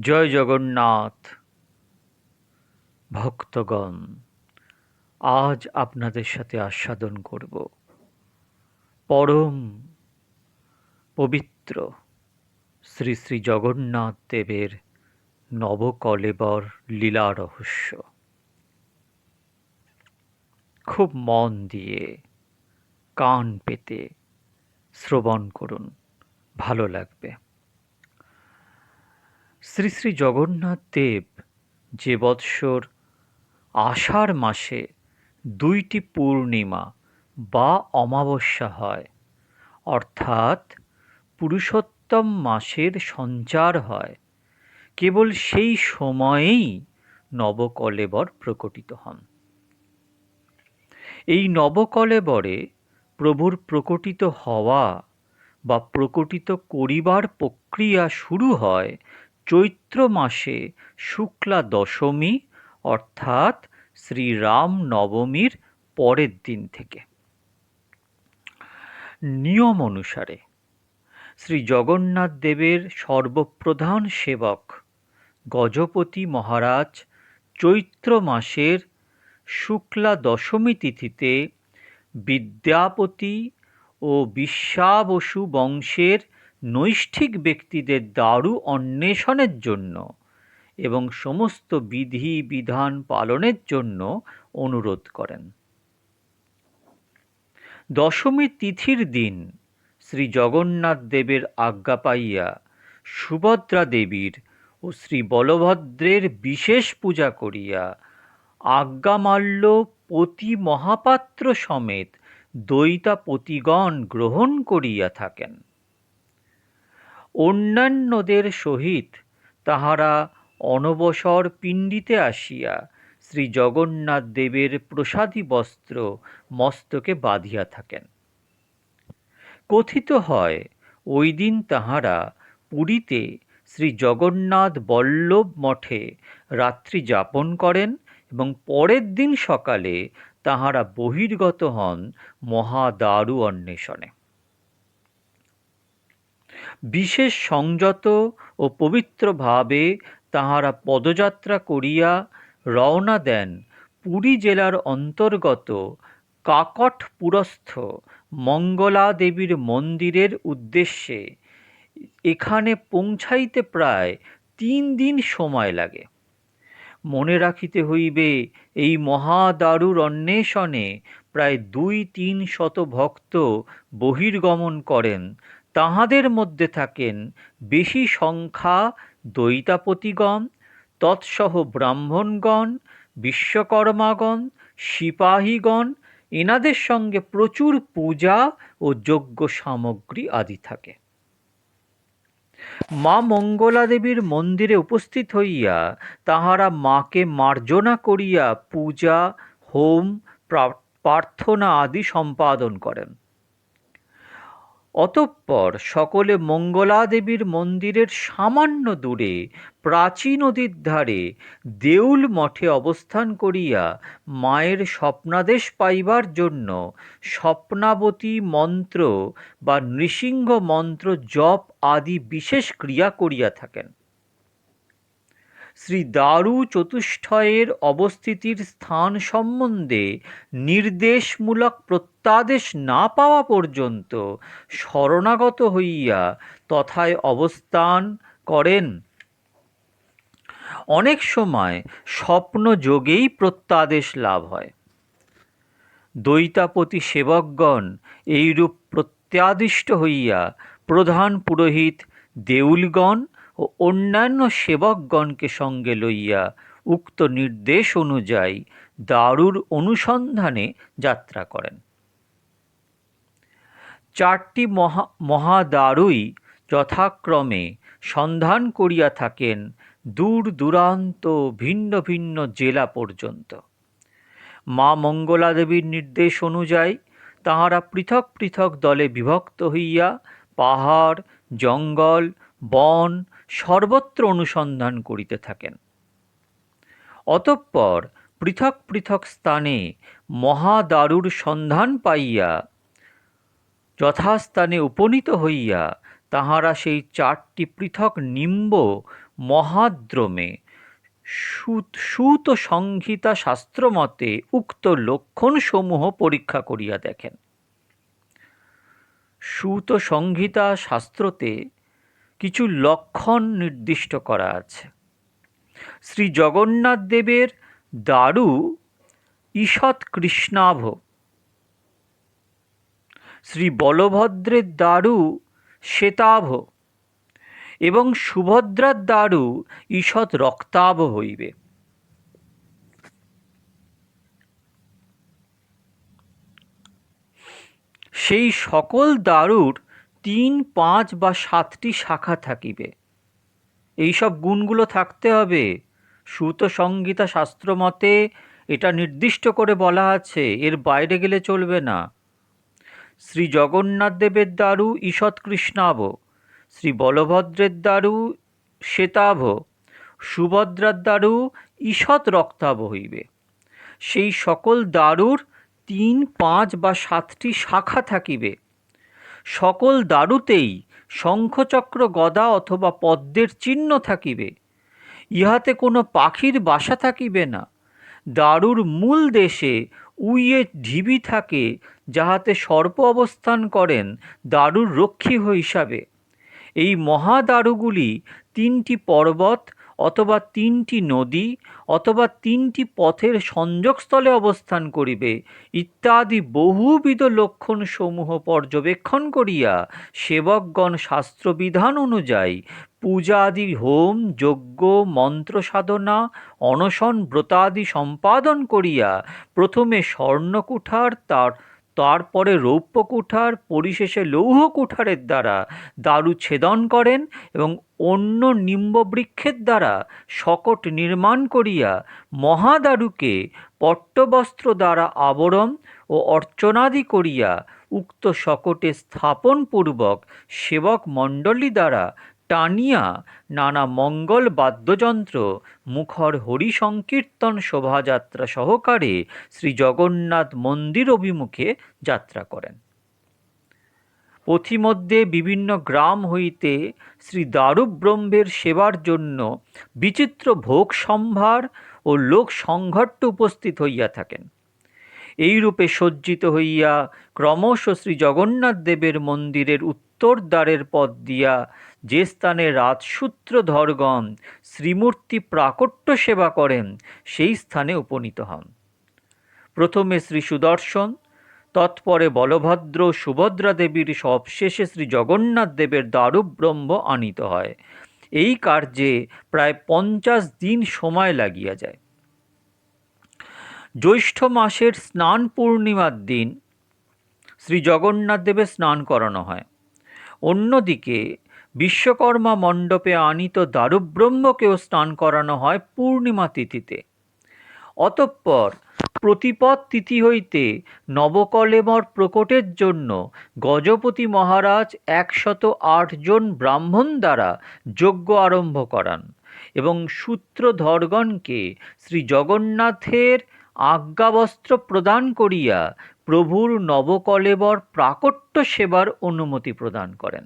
জয় জগন্নাথ। ভক্তগণ, আজ আপনাদের সাথে আস্বাদন করব। পরম পবিত্র শ্রী শ্রী জগন্নাথ দেবের নবকলেবর লীলা রহস্য। খুব মন দিয়ে কান পেতে শ্রবণ করুন, ভালো লাগবে। শ্রী শ্রী জগন্নাথ দেব যে বৎসর আষাঢ় মাসে দুইটি পূর্ণিমা বা অমাবস্যা হয়, অর্থাৎ পুরুষোত্তম মাসের সঞ্চার হয়, কেবল সেই সময়েই নবকলেবর প্রকটিত হন। এই নবকলেবরে প্রভুর প্রকটিত হওয়া বা প্রকটিত করিবার প্রক্রিয়া শুরু হয় চৈত্র মাসে শুক্লা দশমী, অর্থাৎ শ্রীরাম নবমীর পরের দিন থেকে। নিয়ম অনুসারে শ্রী জগন্নাথ দেবের সর্বপ্রধান সেবক গজপতি মহারাজ চৈত্র মাসের শুক্লা দশমী তিথিতে বিদ্যাপতি ও বিশ্বাবসু বংশের নৈষ্ঠিক ব্যক্তিদের দারু অন্বেষণের জন্য এবং সমস্ত বিধি বিধান পালনের জন্য অনুরোধ করেন। দশমী তিথির দিন শ্রী জগন্নাথ দেবের আজ্ঞা পাইয়া সুভদ্রা দেবীর ও শ্রী বলভদ্রের বিশেষ পূজা করিয়া আজ্ঞামাল্য পতি মহাপাত্র সমেত দৈতাপতিগণ গ্রহণ করিয়া থাকেন। অন্যান্যদের সহিত তাহারা অনবসর পিণ্ডিতে আসিয়া শ্রী জগন্নাথ দেবের প্রসাদী বস্ত্র মস্তকে বাঁধিয়া থাকেন। কথিত হয়, ওই দিন তাহারা পুরীতে শ্রী জগন্নাথ বল্লভ মঠে রাত্রি যাপন করেন এবং পরের দিন সকালে তাহারা বহির্গত হন মহাদারু অন্বেষণে। বিশেষ সংযত ও পবিত্রভাবে তাহারা পদযাত্রা করিয়া রওনা দেন পুরী জেলার অন্তর্গত কাকটপুরস্থ মঙ্গলা দেবীর মন্দিরের উদ্দেশ্যে। এখানে পৌঁছাইতে প্রায় তিন দিন সময় লাগে। মনে রাখিতে হইবে, এই মহাদারুর অন্বেষণে প্রায় দুই তিন শত ভক্ত বহির্গমন করেন। তাহাদের মধ্যে থাকেন বেশি সংখ্যা দৈতাপতিগণ তৎসহ ব্রাহ্মণগণ, বিশ্বকর্মাগণ, সিপাহীগণ, এনাদের সঙ্গে প্রচুর পূজা ও যজ্ঞ সামগ্রী আদি থাকে। মা মঙ্গলা দেবীর মন্দিরে উপস্থিত হইয়া তাহারা মাকে মার্জনা করিয়া পূজা, হোম প্রার্থনা আদি সম্পাদন করেন। অতঃপর সকলে মঙ্গলা দেবীর মন্দিরের সামান্য দূরে প্রাচী নদীর ধারে, দেউল মঠে অবস্থান করিয়া মায়ের স্বপ্নাদেশ পাইবার জন্য স্বপ্নাবতী মন্ত্র বা নৃসিংহ মন্ত্র জপ আদি বিশেষ ক্রিয়া করিয়া থাকেন। শ্রী দারু চতুষ্টয়ের অবস্থিতির স্থান সম্বন্ধে নির্দেশমূলক প্রত্যাদেশ না পাওয়া পর্যন্ত শরণাগত হইয়া তথায় অবস্থান করেন। অনেক সময় স্বপ্ন যোগেই প্রত্যাদেশ লাভ হয়। দৈতাপতি সেবকগণ এইরূপ প্রত্যাদিষ্ট হইয়া প্রধান পুরোহিত দেউলগণ ও অন্যান্য সেবকগণকে সঙ্গে লইয়া উক্ত নির্দেশ অনুযায়ী দারুর অনুসন্ধানে যাত্রা করেন। চারটি মহা, মহাদারুই যথাক্রমে সন্ধান করিয়া থাকেন দূর দূরান্ত ভিন্ন ভিন্ন জেলা পর্যন্ত। মা মঙ্গলা দেবীর নির্দেশ অনুযায়ী তাহারা পৃথক পৃথক দলে বিভক্ত হইয়া পাহাড়, জঙ্গল, বন সর্বত্র অনুসন্ধান করিতে থাকেন। অতঃপর পৃথক পৃথক স্থানে মহাদারুর সন্ধান পাইয়া, যথাস্থানে উপনীত হইয়া তাহারা সেই চারটি পৃথক নিম্ব মহাদ্রমে সুত সংহিতা শাস্ত্রমতে উক্ত লক্ষণসমূহ পরীক্ষা করিয়া দেখেন। সুত সংহিতা শাস্ত্রতে কিছু লক্ষণ নির্দিষ্ট করা আছে। শ্রী জগন্নাথ দেবের দারু ঈষৎ কৃষ্ণাভ। শ্রী বলভদ্রের দারু শ্বেতাভ। এবং সুভদ্রার দারু ঈষৎ রক্তাভ হইবে। সেই সকল দারুর তিন, পাঁচ বা সাতটি শাখা থাকিবে। এইসব গুণগুলো থাকতে হবে। সুত সংগীতা শাস্ত্র মতে এটা নির্দিষ্ট করে বলা আছে, এর বাইরে গেলে চলবে না। শ্রী জগন্নাথ দেবের দারু ঈষৎ কৃষ্ণাভ শ্রী বলভদ্রের দারু শ্বেতাভ, সুভদ্রার দারু ঈষৎ রক্তাভ হইবে। সেই সকল দারুর তিন, পাঁচ বা সাতটি শাখা থাকিবে। সকল দারুতেই শঙ্খচক্র গদা অথবা পদ্মের চিহ্ন থাকিবে। ইহাতে কোনো পাখির বাসা থাকিবে না। দারুর মূল দেশে উইয়ে ঢিবি থাকে, যাহাতে সর্প অবস্থান করেন দারুর রক্ষী হিসাবে। এই মহাদারুগুলি তিনটি পর্বত অথবা তিনটি নদী অথবা তিনটি পথের সংযোগস্থলে অবস্থান করিবে, ইত্যাদি বহুবিধ লক্ষণসমূহ পর্যবেক্ষণ করিয়া সেবকগণ শাস্ত্রবিধান অনুযায়ী পূজাদি হোম, যজ্ঞ মন্ত্র সাধনা অনশন, ব্রতাদি সম্পাদন করিয়া প্রথমে স্বর্ণকুঠার, তার তারপরে রৌপ্য কুঠার পরিশেষে লৌহ কুঠারের দ্বারা দারু ছেদন করেন এবং অন্য নিম্ববৃক্ষের দ্বারা শকট নির্মাণ করিয়া মহাদারুকে পট্টবস্ত্র দ্বারা আবরণ ও অর্চনাদি করিয়া উক্ত শকটে স্থাপনপূর্বক সেবক মণ্ডলী দ্বারা টানিয়া নানা মঙ্গল বাদ্যযন্ত্র, মুখর হরি সংকীর্তন শোভাযাত্রা সহকারে শ্রী জগন্নাথ মন্দির অভিমুখে যাত্রা করেন। পথিমধ্যে বিভিন্ন গ্রাম হইতে শ্রী দারুব্রহ্মের সেবার জন্য বিচিত্র ভোগ সম্ভার ও লোক সংঘট্ট উপস্থিত হইয়া থাকেন। এইরূপে সজ্জিত হইয়া ক্রমশ শ্রী জগন্নাথ দেবের মন্দিরের উত্তর দ্বারের পথ দিয়া যে স্থানে রাজসূত্রধরগণ শ্রীমূর্তি প্রাকট্য সেবা করেন, সেই স্থানে উপনীত হন। প্রথমে শ্রী সুদর্শন, তৎপরে বলভদ্র সুভদ্রা দেবীর সবশেষে শ্রী জগন্নাথ দেবের দারুব্রহ্ম আনিত হয়। এই কার্যে প্রায় পঞ্চাশ দিন সময় লাগিয়া যায়। জ্যৈষ্ঠ মাসের স্নান পূর্ণিমার দিন শ্রী জগন্নাথ দেবের স্নান করানো হয়। অন্যদিকে, বিশ্বকর্মা মণ্ডপে আনিত দারুব্রহ্মকেও স্নান করানো হয় পূর্ণিমা তিথিতে। অতঃপর প্রতিপদ তিথি হইতে নবকলেবর প্রকটের জন্য গজপতি মহারাজ একশত আটজন ব্রাহ্মণ দ্বারা যজ্ঞ আরম্ভ করান এবং সূত্রধরগণকে শ্রী জগন্নাথের আজ্ঞাবস্ত্র প্রদান করিয়া প্রভুর নবকলেবর প্রাকট্য সেবার অনুমতি প্রদান করেন।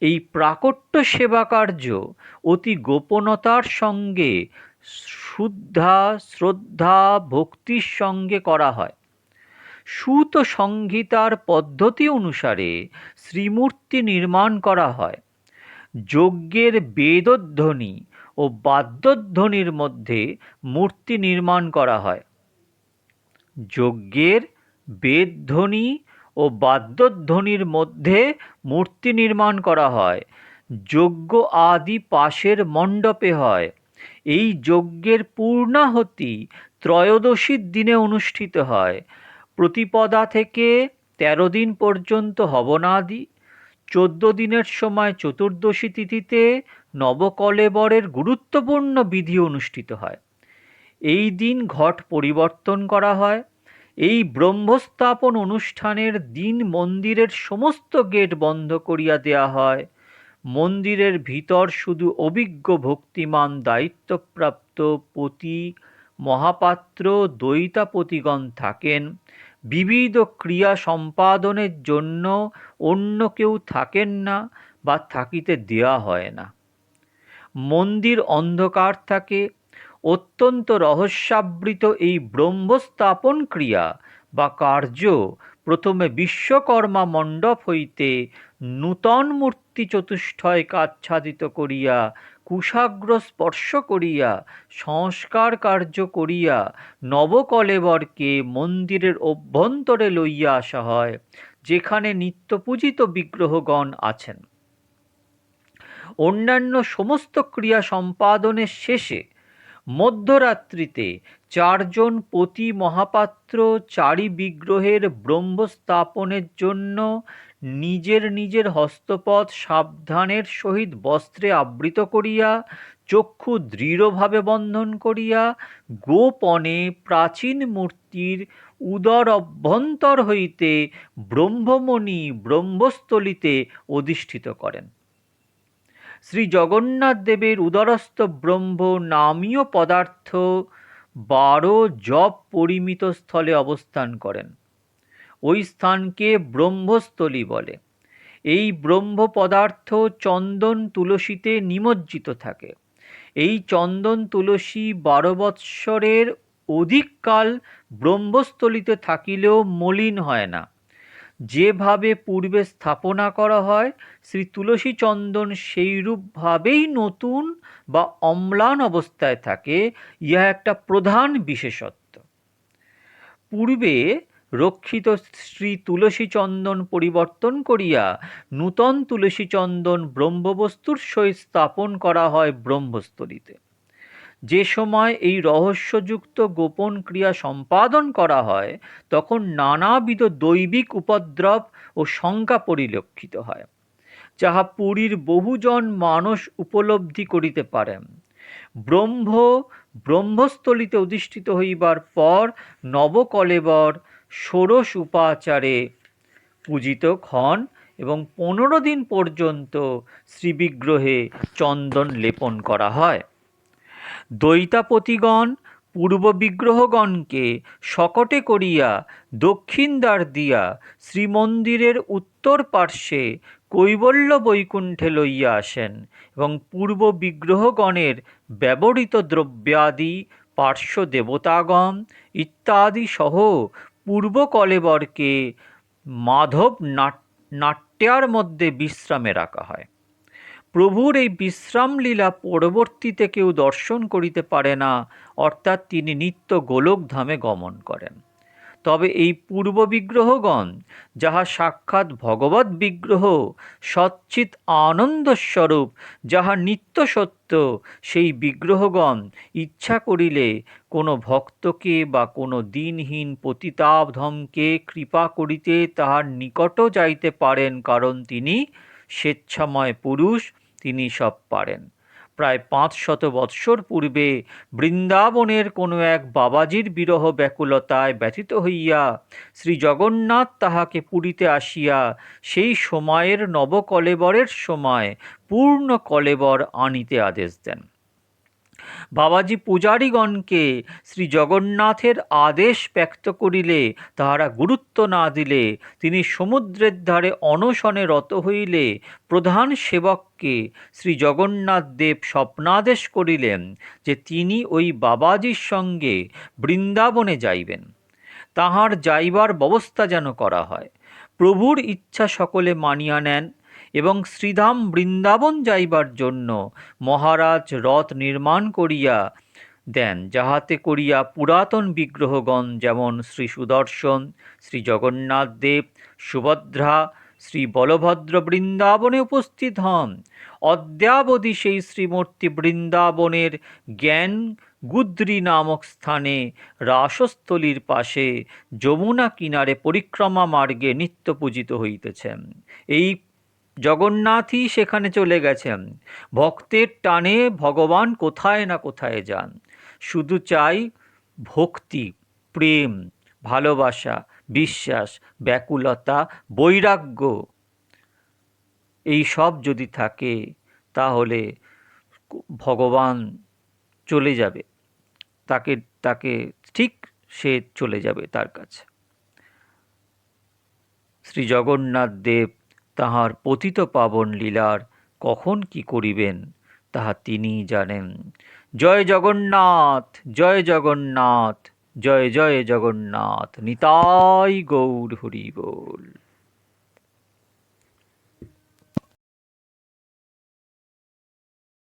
এই প্রাকট্য সেবা কার্য অতি গোপনতার সঙ্গে শুদ্ধা, শ্রদ্ধা, ভক্তির সঙ্গে করা হয়। সুত সংহিতার পদ্ধতি অনুসারে শ্রীমূর্তি নির্মাণ করা হয়। যজ্ঞের বেদধ্বনি ও বাদ্যধ্বনির মধ্যে মূর্তি নির্মাণ করা হয়। যজ্ঞের বেদধ্বনি ও বাদ্যধ্বনির মধ্যে মূর্তি নির্মাণ করা হয়। যজ্ঞ আদি পাশের মণ্ডপে হয়। এই যজ্ঞের পূর্ণাহতি ত্রয়োদশীর দিনে অনুষ্ঠিত হয়। প্রতিপদা থেকে তেরো দিন পর্যন্ত হবনাদি, চোদ্দ দিনের সময় চতুর্দশী তিথিতে নবকলেবরের গুরুত্বপূর্ণ বিধি অনুষ্ঠিত হয়। এই দিন ঘট পরিবর্তন করা হয়। এই ব্রহ্মস্থাপন অনুষ্ঠানের দিন মন্দিরের সমস্ত গেট বন্ধ করিয়া দেয়া হয়। মন্দিরের ভিতর শুধু অভিজ্ঞ ভক্তিমান দায়িত্বপ্রাপ্ত পতি, মহাপাত্র দৈতাপতিগণ থাকেন। বিবিধ ক্রিয়া সম্পাদনের জন্য অন্য কেউ থাকেন না বা থাকিতে দেওয়া হয় না। মন্দির অন্ধকার থাকে অত্যন্ত রহস্যাবৃত এই ব্রহ্মস্থাপন ক্রিয়া বা কার্য প্রথমে বিশ্বকর্মা মণ্ডপ হইতে নূতন মূর্তি চতুষ্টয় কাচ্ছাদিত করিয়া, কুশাগ্র স্পর্শ করিয়া, সংস্কার কার্য করিয়া, নবকলেবরকে মন্দিরের অভ্যন্তরে লইয়া আসা হয়, যেখানে নিত্যপূজিত বিগ্রহগণ আছেন। অন্যান্য সমস্ত ক্রিয়া সম্পাদনের শেষে মধ্যরাত্রিতে চারজন পতি মহাপাত্র চারি বিগ্রহের ব্রহ্মস্থাপনের জন্য নিজের নিজের হস্তপথ সাবধানের সহিত বস্ত্রে আবৃত করিয়া, চক্ষু দৃঢ়ভাবে বন্ধন করিয়া, গোপনে প্রাচীন মূর্তির উদর অভ্যন্তর হইতে ব্রহ্মমণি ব্রহ্মস্থলিতে অধিষ্ঠিত করেন। শ্রী জগন্নাথ দেবের উদরস্থ ব্রহ্ম নামীয় পদার্থ বারো জপ পরিমিত স্থলে অবস্থান করেন। ওই স্থানকে ব্রহ্মস্থলী বলে। এই ব্রহ্ম পদার্থ চন্দন তুলসীতে নিমজ্জিত থাকে। এই চন্দন তুলসী বারো বৎসরের অধিককাল ব্রহ্মস্থলিতে থাকিলেও মলিন হয় না। যেভাবে পূর্বে স্থাপনা করা হয়, শ্রী তুলসী চন্দন সেইরূপভাবেই নতুন বা অম্লান অবস্থায় থাকে, ইহা একটা প্রধান বিশেষত্ব। পূর্বে রক্ষিত শ্রী তুলসী চন্দন পরিবর্তন করিয়া নূতন তুলসী চন্দন ব্রহ্মবস্তুর সহিত স্থাপন করা হয় ব্রহ্মস্থলিতে যে সময় এই রহস্যযুক্ত গোপন ক্রিয়া সম্পাদন করা হয়, তখন নানাবিধ দৈবিক উপদ্রব ও শঙ্কা পরিলক্ষিত হয়, যাহা পুরীর বহুজন মানুষ উপলব্ধি করিতে পারেন। ব্রহ্ম, ব্রহ্মস্থলিতে অধিষ্ঠিত হইবার পর নবকলেবর ষোড়শ উপাচারে পূজিত ক্ষণ এবং পনেরো দিন পর্যন্ত শ্রীবিগ্রহে চন্দন লেপন করা হয়। দৈতাপতিগণ পূর্ব বিগ্রহগণকে শকটে করিয়া দক্ষিণ দ্বার দিয়া শ্রীমন্দিরের উত্তর পার্শ্বে কৈবল্য বৈকুণ্ঠে লইয়া আসেন এবং পূর্ব বিগ্রহগণের ব্যবহৃত দ্রব্যাদি পার্শ্ব দেবতাগণ ইত্যাদি সহ পূর্ব কলেবরকে মাধব নাট্যার মধ্যে বিশ্রামে রাখা হয়। প্রভুর এই বিশ্রাম লীলা পরবর্তীতে কেউ দর্শন করিতে পারে না, অর্থাৎ তিনি নিত্য গোলকধামে গমন করেন। তবে এই পূর্ব বিগ্রহগণ, যাহা সাক্ষাৎ ভগবত বিগ্রহ সচ্চিত আনন্দস্বরূপ, যাহা নিত্য সত্য, সেই বিগ্রহগণ ইচ্ছা করিলে কোনো ভক্তকে বা কোনো দিনহীন পতিতাবধমকে কৃপা করিতে তাহার নিকটও যাইতে পারেন, কারণ তিনি স্বেচ্ছাময় পুরুষ তিনি সব পারেন। প্রায় পাঁচ শত বৎসর পূর্বে বৃন্দাবনের কোনো এক বাবাজির বিরহ ব্যাকুলতায় ব্যথিত হইয়া শ্রী জগন্নাথ তাহাকে পুরীতে আসিয়া সেই সময়ের নবকলেবরের সময় পূর্ণ কলেবর আনিতে আদেশ দেন। বাবাজি পূজারীগণকে শ্রী জগন্নাথের আদেশ ব্যক্ত করিলে, তাহারা গুরুত্ব না দিলে, তিনি সমুদ্রের ধারে অনশনে রত হইলে, প্রধান সেবককে শ্রী জগন্নাথ দেব স্বপ্নাদেশ করিলেন যে তিনি ওই বাবাজির সঙ্গে বৃন্দাবনে যাইবেন। তাহার যাইবার ব্যবস্থা যেন করা হয়। প্রভুর ইচ্ছা সকলে মানিয়া নেন এবং শ্রীধাম বৃন্দাবন যাইবার জন্য মহারাজ রথ নির্মাণ করিয়া দেন, যাহাতে করিয়া পুরাতন বিগ্রহগণ যেমন শ্রী সুদর্শন, শ্রী জগন্নাথ দেব, সুভদ্রা, শ্রী বলভদ্র বৃন্দাবনে উপস্থিত হন। অদ্যাবধি সেই শ্রীমূর্তি বৃন্দাবনের জ্ঞান গুদ্রি নামক স্থানে রাসস্থলীর পাশে যমুনা কিনারে পরিক্রমা মার্গে নিত্য পূজিত হইতেছেন। এই জগন্নাথই সেখানে চলে গেছেন। ভক্তের টানে ভগবান কোথায় না কোথায় যান। শুধু চাই ভক্তি, প্রেম, ভালোবাসা, বিশ্বাস, ব্যাকুলতা, বৈরাগ্য। এই সব যদি থাকে, তাহলে ভগবান চলে যাবে। তাকে তাকে ঠিক সে চলে যাবে তার কাছে। শ্রী জগন্নাথ দেব তাহার পতিত পাবন লীলার কখন কি করিবেন, তাহা তিনি জানেন। জয় জগন্নাথ জয় জগন্নাথ, জয় জয় জগন্নাথ, নিতাই গৌর হরি বল